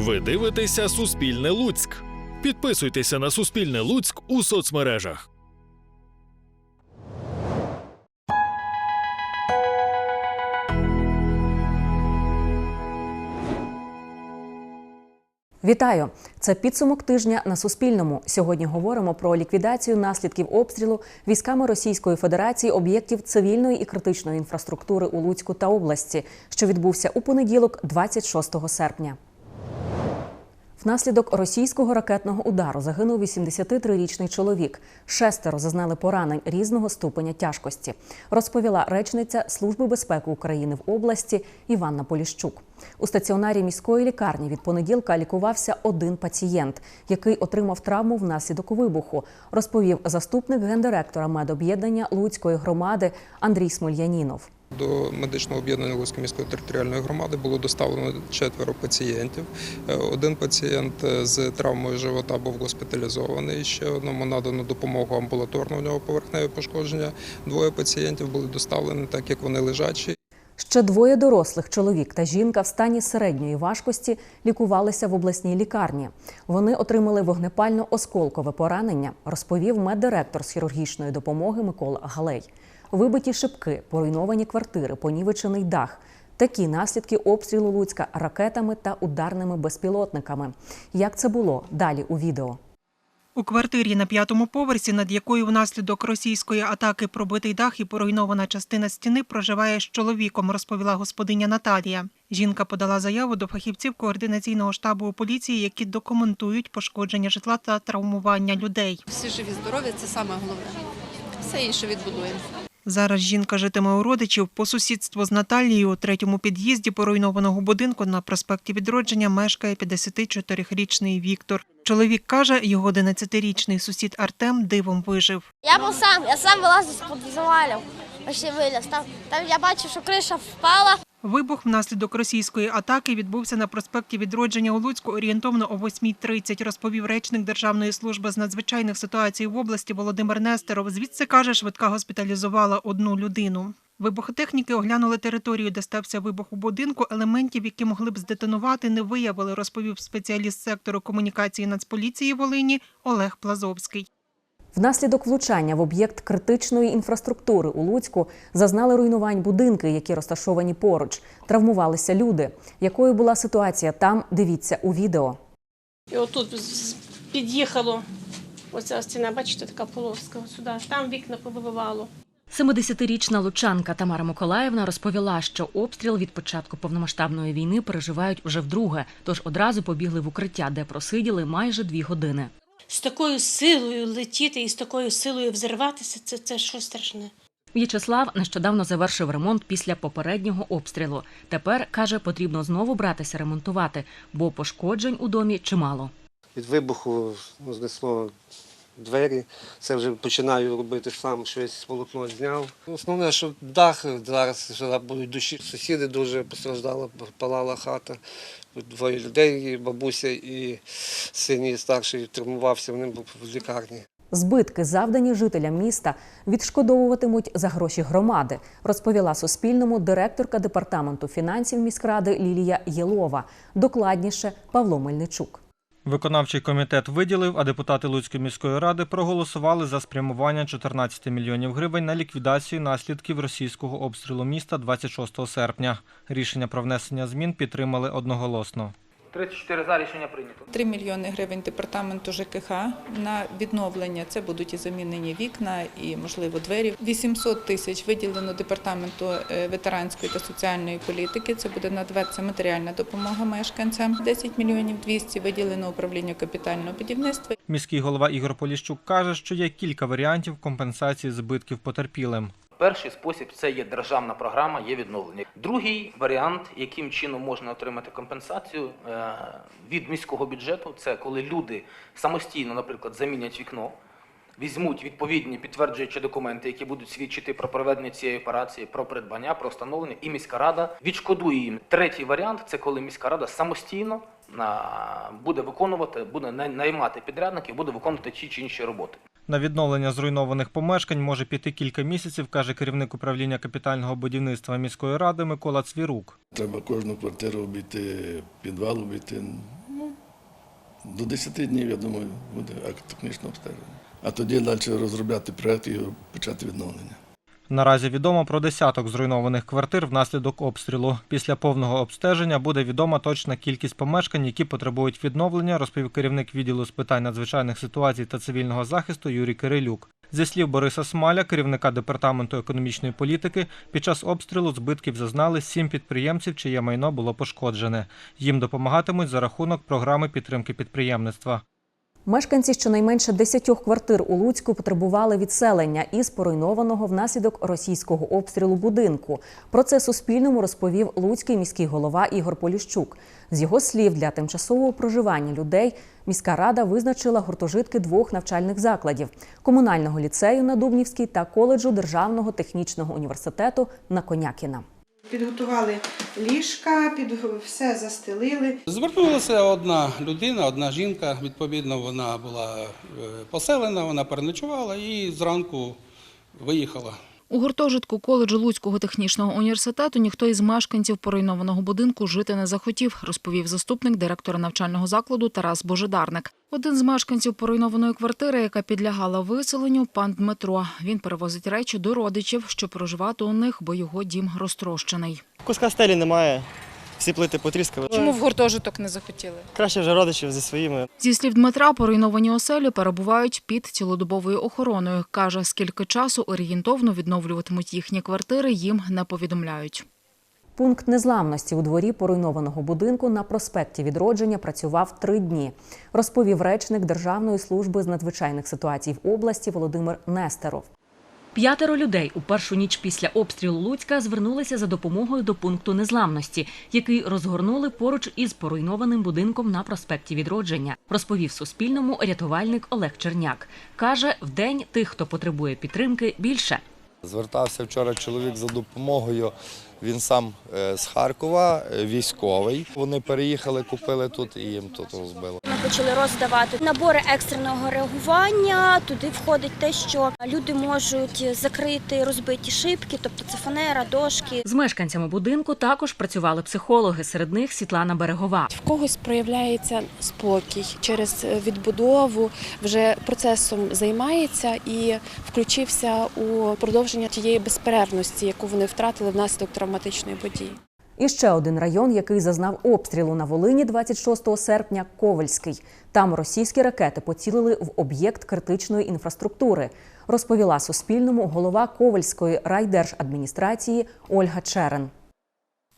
Ви дивитеся Суспільне Луцьк. Підписуйтеся на Суспільне Луцьк у соцмережах. Вітаю! Це підсумок тижня на Суспільному. Сьогодні говоримо про ліквідацію наслідків обстрілу військами Російської Федерації об'єктів цивільної і критичної інфраструктури у Луцьку та області, що відбувся у понеділок, 26 серпня. Внаслідок російського ракетного удару загинув 83-річний чоловік. Шестеро зазнали поранень різного ступеня тяжкості, розповіла речниця Служби безпеки України в області Іванна Поліщук. У стаціонарі міської лікарні від понеділка лікувався один пацієнт, який отримав травму внаслідок вибуху, розповів заступник гендиректора медоб'єднання Луцької громади Андрій Смольянінов. До медичного об'єднання Луцької міської територіальної громади було доставлено четверо пацієнтів. Е, Один пацієнт е, з травмою живота був госпіталізований. Ще одному надано допомогу амбулаторно. У нього поверхневе пошкодження. Двоє пацієнтів були доставлені, так як вони лежачі. Ще двоє дорослих чоловік та жінка в стані середньої важкості лікувалися в обласній лікарні. Вони отримали вогнепально-осколкове поранення, розповів меддиректор з хірургічної допомоги Микола Галей. Вибиті шибки, поруйновані квартири, понівечений дах. Такі наслідки обстрілу Луцька ракетами та ударними безпілотниками. Як це було далі у відео? У квартирі на п'ятому поверсі, над якою внаслідок російської атаки пробитий дах і поруйнована частина стіни, проживає з чоловіком, розповіла господиня Наталія. Жінка подала заяву до фахівців координаційного штабу у поліції, які документують пошкодження житла та травмування людей. Всі живі, здорові це саме головне. Все інше відбудуємо. Зараз жінка житиме у родичів по сусідству з Наталією у третьому під'їзді поруйнованого будинку на проспекті Відродження мешкає 54-річний Віктор. Чоловік каже, його 11-річний сусід Артем дивом вижив. Я був сам, я сам вилазив з-під завалів. Почти виліз. Там, там я бачив, що криша впала. Вибух внаслідок російської атаки відбувся на проспекті Відродження у Луцьку орієнтовно о 8.30, розповів речник Державної служби з надзвичайних ситуацій в області Володимир Нестеров. Звідси каже, швидка госпіталізувала одну людину. Вибухотехніки оглянули територію, де стався вибух у будинку. Елементів, які могли б здетонувати, не виявили, розповів спеціаліст сектору комунікації Нацполіції Волині Олег Плазовський. Внаслідок влучання в об'єкт критичної інфраструктури у Луцьку зазнали руйнувань будинки, які розташовані поруч. Травмувалися люди. Якою була ситуація там? Дивіться у відео. І отут під'їхало. Оця стіна, бачите, така полоска сюди. Там вікна повибивало. 70-річна лучанка Тамара Миколаївна розповіла, що обстріл від початку повномасштабної війни переживають вже вдруге, тож одразу побігли в укриття, де просиділи майже дві години. З такою силою летіти і з такою силою взриватися це, це щось страшне. В'ячеслав нещодавно завершив ремонт після попереднього обстрілу. Тепер каже, потрібно знову братися ремонтувати, бо пошкоджень у домі чимало. від вибуху ну, знесло двері. Це вже починаю робити сам, щось волокно зняв. Основне, що дах зараз що будуть душі. Сусіди дуже постраждали, палала хата. Двоє людей, бабуся і син її старший травмувався, вони були в лікарні. Збитки, завдані жителям міста, відшкодовуватимуть за гроші громади, розповіла Суспільному директорка департаменту фінансів міськради Лілія Єлова. Докладніше Павло Мельничук. Виконавчий комітет виділив, а депутати Луцької міської ради проголосували за спрямування 14 мільйонів гривень на ліквідацію наслідків російського обстрілу міста 26 серпня. Рішення про внесення змін підтримали одноголосно. 34 за рішення прийнято. 3 мільйони гривень департаменту ЖКХ на відновлення. Це будуть і замінені вікна, і можливо двері. 800 тисяч виділено департаменту е, ветеранської та соціальної політики. Це буде надаватися матеріальна допомога мешканцям. 10 мільйонів 200 виділено управлінню капітального будівництва. Міський голова Ігор Поліщук каже, що є кілька варіантів компенсації збитків потерпілим. Перший спосіб це є державна програма, є відновлення. Другий варіант, яким чином можна отримати компенсацію е, від міського бюджету, це коли люди самостійно, наприклад, замінять вікно, візьмуть відповідні підтверджуючі документи, які будуть свідчити про проведення цієї операції, про придбання, про встановлення, і міська рада відшкодує їм. Третій варіант це коли міська рада самостійно буде виконувати, буде наймати підрядників, буде виконувати ті чи інші роботи. На відновлення зруйнованих помешкань може піти кілька місяців, каже керівник управління капітального будівництва міської ради Микола Цвірук. Треба кожну квартиру обійти, підвал обійти. До 10 днів, я думаю, буде акт технічного обстеження. А тоді далі розробляти проєкт і почати відновлення. Наразі відомо про десяток зруйнованих квартир внаслідок обстрілу. Після повного обстеження буде відома точна кількість помешкань, які потребують відновлення, розповів керівник відділу з питань надзвичайних ситуацій та цивільного захисту Юрій Кирилюк. Зі слів Бориса Смаля, керівника департаменту економічної політики, під час обстрілу збитків зазнали сім підприємців, чиє майно було пошкоджене. Їм допомагатимуть за рахунок програми підтримки підприємництва. Мешканці щонайменше 10 квартир у Луцьку потребували відселення із поруйнованого внаслідок російського обстрілу будинку. Про це Суспільному розповів луцький міський голова Ігор Поліщук. З його слів, для тимчасового проживання людей міська рада визначила гуртожитки двох навчальних закладів: комунального ліцею на Дубнівській та коледжу Державного технічного університету на Конякіна. Підготували ліжка, під все застелили. Звернулася одна людина, одна жінка. Відповідно, вона була е, поселена, вона переночувала і зранку виїхала. У гуртожитку коледжу Луцького технічного університету ніхто із мешканців поруйнованого будинку жити не захотів, розповів заступник директора навчального закладу Тарас Божедарник. Один з мешканців поруйнованої квартири, яка підлягала виселенню, пан Дмитро. Він перевозить речі до родичів, щоб проживати у них, бо його дім розтрощений. Куска стелі немає, всі плити потріскали. Чому в гуртожиток не захотіли? Краще вже родичів зі своїми. Зі слів Дмитра, поруйновані оселі перебувають під цілодобовою охороною. Каже, скільки часу орієнтовно відновлюватимуть їхні квартири, їм не повідомляють. Пункт незламності у дворі поруйнованого будинку на проспекті відродження працював три дні, розповів речник Державної служби з надзвичайних ситуацій в області Володимир Нестеров. П'ятеро людей у першу ніч після обстрілу Луцька звернулися за допомогою до пункту незламності, який розгорнули поруч із поруйнованим будинком на проспекті Відродження. Розповів Суспільному рятувальник Олег Черняк. каже, в день тих, хто потребує підтримки, більше. Звертався вчора чоловік за допомогою. Він сам е, з Харкова, е, військовий. Вони переїхали, купили тут і їм тут розбило. Ми почали роздавати набори екстреного реагування. Туди входить те, що люди можуть закрити розбиті шибки, тобто це фанера, дошки. З мешканцями будинку також працювали психологи. Серед них Світлана Берегова. В когось проявляється спокій через відбудову, вже процесом займається і включився у продовження тієї безперервності, яку вони втратили внаслідок травматичної події. І ще один район, який зазнав обстрілу на Волині 26 серпня Ковальський. Там російські ракети поцілили в об'єкт критичної інфраструктури, розповіла Суспільному голова Ковальської райдержадміністрації Ольга Черен.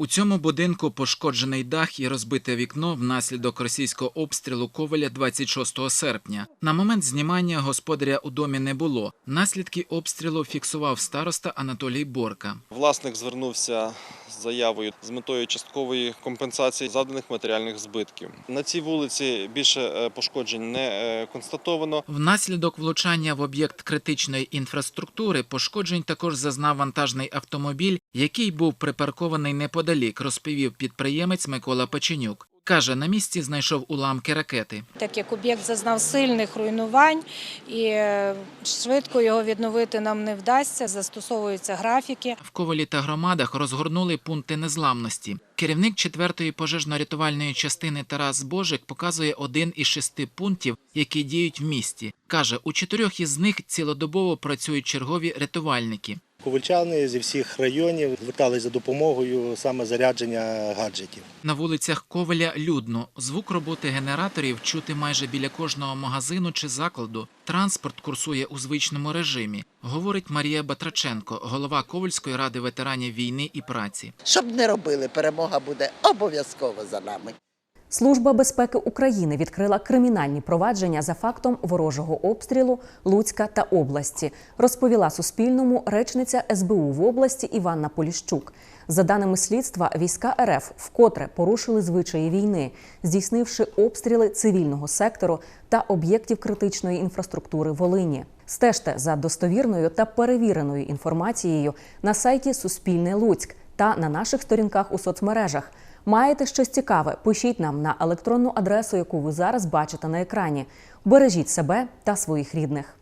У цьому будинку пошкоджений дах і розбите вікно внаслідок російського обстрілу Коваля 26 серпня. На момент знімання господаря у домі не було. Наслідки обстрілу фіксував староста Анатолій Борка. Власник звернувся з заявою з метою часткової компенсації завданих матеріальних збитків. На цій вулиці більше е, пошкоджень не е, констатовано. Внаслідок влучання в об'єкт критичної інфраструктури пошкоджень також зазнав вантажний автомобіль, який був припаркований неподалік, розповів підприємець Микола Печенюк. Каже, на місці знайшов уламки ракети. Так як об'єкт зазнав сильних руйнувань і е, швидко його відновити нам не вдасться, застосовуються графіки. В Ковалі та громадах розгорнули пункти незламності. Керівник 4-ї пожежно-рятувальної частини Тарас Божик показує один із шести пунктів, які діють в місті. Каже, у чотирьох із них цілодобово працюють чергові рятувальники. Ковальчани зі всіх районів звертались за допомогою саме зарядження гаджетів. На вулицях Коваля людно. Звук роботи генераторів чути майже біля кожного магазину чи закладу. Транспорт курсує у звичному режимі, говорить Марія Батраченко, голова Ковальської ради ветеранів війни і праці. Щоб не робили, перемога буде обов'язково за нами. Служба безпеки України відкрила кримінальні провадження за фактом ворожого обстрілу Луцька та області, розповіла Суспільному речниця СБУ в області Іванна Поліщук. За даними слідства, війська РФ вкотре порушили звичаї війни, здійснивши обстріли цивільного сектору та об'єктів критичної інфраструктури Волині. Стежте за достовірною та перевіреною інформацією на сайті Суспільне Луцьк та на наших сторінках у соцмережах. Маєте щось цікаве? Пишіть нам на електронну адресу, яку ви зараз бачите на екрані. Бережіть себе та своїх рідних.